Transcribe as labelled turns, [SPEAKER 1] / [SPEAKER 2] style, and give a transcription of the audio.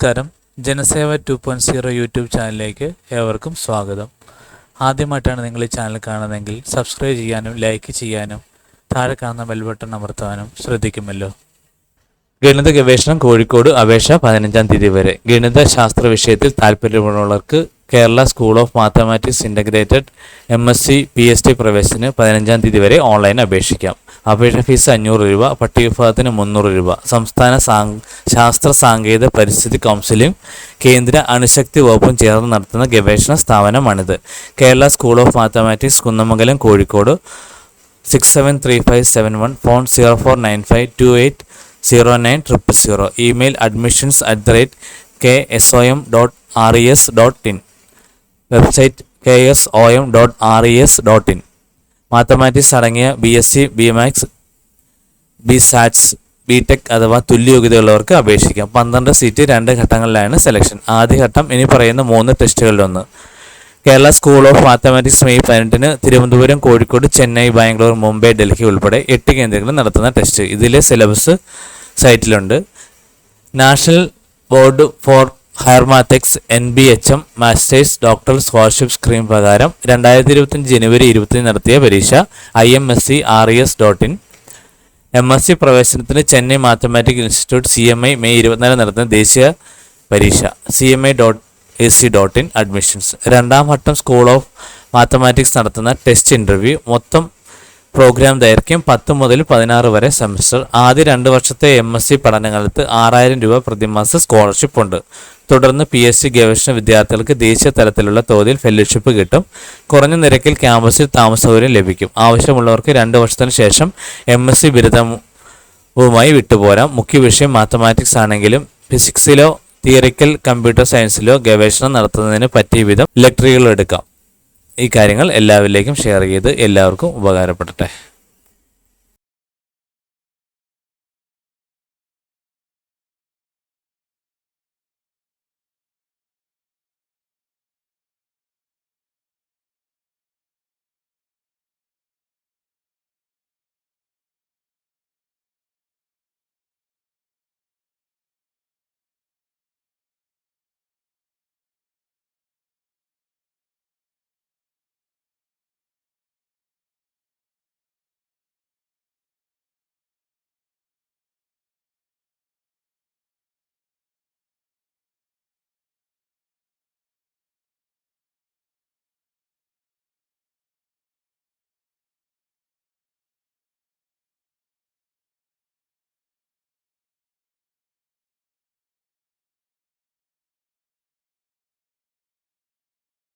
[SPEAKER 1] നമസ്കാരം. Janaseva two point zero YouTube ചാനലിലേക്ക് ഏവർക്കും സ്വാഗതം. ആദ്യമായിട്ടാണ് നിങ്ങൾ ഈ ചാനൽ കാണുന്നതെങ്കിൽ സബ്സ്ക്രൈബ് ചെയ്യാനും ലൈക്ക് ചെയ്യാനും താഴെ കാണുന്ന ബെൽ ബട്ടൺ അമർത്താനും ശ്രദ്ധിക്കുമല്ലോ. ഗണിത ഗവേഷണം കോഴിക്കോട് അപേക്ഷ പതിനഞ്ചാം തീയതി വരെ. ഗണിത ശാസ്ത്ര വിഷയത്തിൽ താല്പര്യമുള്ളവർക്ക് Kerala school of mathematics integrated M S C P S T പ്രവേശനത്തിന് പതിനഞ്ചാം തീയതി വരെ ഓൺലൈൻ അപേക്ഷിക്കാം. അപേക്ഷ ഫീസ് അഞ്ഞൂറ് രൂപ പട്ടികഭാഗത്തിന് മുന്നൂറ് രൂപ. സംസ്ഥാന ശാസ്ത്ര സാങ്കേതിക പരിസ്ഥിതി കൗൺസിലും കേന്ദ്ര അണുശക്തി വകുപ്പും ചേർന്ന് നടത്തുന്ന ഗവേഷണ സ്ഥാപനമാണിത്. Kerala school of mathematics Kunnamangalam Kozhikode six seven three five seven one phone zero four nine five two eight zero nine triple zero email admissions at the rate K S O M dot R E S dot in website K S O M dot R E S dot in mathematics അടങ്ങിയ B S C B maths B stats B tech അഥവാ തുല്യയോഗ്യതയുള്ളവർക്ക് അപേക്ഷിക്കാം. പന്ത്രണ്ട് seat രണ്ട് ഘട്ടങ്ങളിലാണ് selection ആദ്യഘട്ടം ഇനി പറയുന്ന മൂന്ന് ടെസ്റ്റുകളിലൊന്ന്. Kerala school of mathematics May പതിനെട്ടിന് തിരുവനന്തപുരം കോഴിക്കോട് ചെന്നൈ ബാംഗ്ലൂർ മുംബൈ ഡൽഹി ഉൾപ്പെടെ എട്ട് കേന്ദ്രങ്ങളിൽ നടത്തുന്ന ടെസ്റ്റ്. ഇതിലെ syllabus സൈറ്റിലുണ്ട് national board for higher maths N B H M masters doctor scholarship scheme പ്രകാരം രണ്ടായിരത്തി ഇരുപത്തഞ്ച് ജനുവരി ഇരുപത്തിന് നടത്തിയ പരീക്ഷ I M S C R E S dot in M S C പ്രവേശനത്തിന് Chennai mathematic institute C M I May ഇരുപത്തിനാല് നടത്തുന്ന ദേശീയ പരീക്ഷ C M I dot A C dot in admissions രണ്ടാം ഘട്ടം സ്കൂൾ ഓഫ് മാത്തമാറ്റിക്സ് നടത്തുന്ന test interview മൊത്തം programme ദൈർഘ്യം പത്ത് മുതൽ പതിനാറ് വരെ സെമസ്റ്റർ. ആദ്യ രണ്ട് വർഷത്തെ എം എസ് സി പഠനകാലത്ത് ആറായിരം രൂപ പ്രതിമാസ സ്കോളർഷിപ്പ് ഉണ്ട്. തുടർന്ന് പി എസ് സി ഗവേഷണ വിദ്യാർത്ഥികൾക്ക് ദേശീയ തലത്തിലുള്ള തോതിൽ ഫെലോഷിപ്പ് കിട്ടും. കുറഞ്ഞ നിരക്കിൽ ക്യാമ്പസിൽ താമസ സൗകര്യം ലഭിക്കും. ആവശ്യമുള്ളവർക്ക് രണ്ട് വർഷത്തിന് ശേഷം എം എസ് സി ബിരുദവുമായി വിട്ടുപോരാം. മുഖ്യ വിഷയം മാത്തമാറ്റിക്സ് ആണെങ്കിലും ഫിസിക്സിലോ തിയറിക്കൽ കമ്പ്യൂട്ടർ സയൻസിലോ ഗവേഷണം നടത്തുന്നതിന് പറ്റിയ വിധം ഇലക്ട്രിക്കുകൾ എടുക്കാം. ഈ കാര്യങ്ങൾ എല്ലാവരിലേക്കും ഷെയർ ചെയ്ത് എല്ലാവർക്കും ഉപകാരപ്പെടട്ടെ.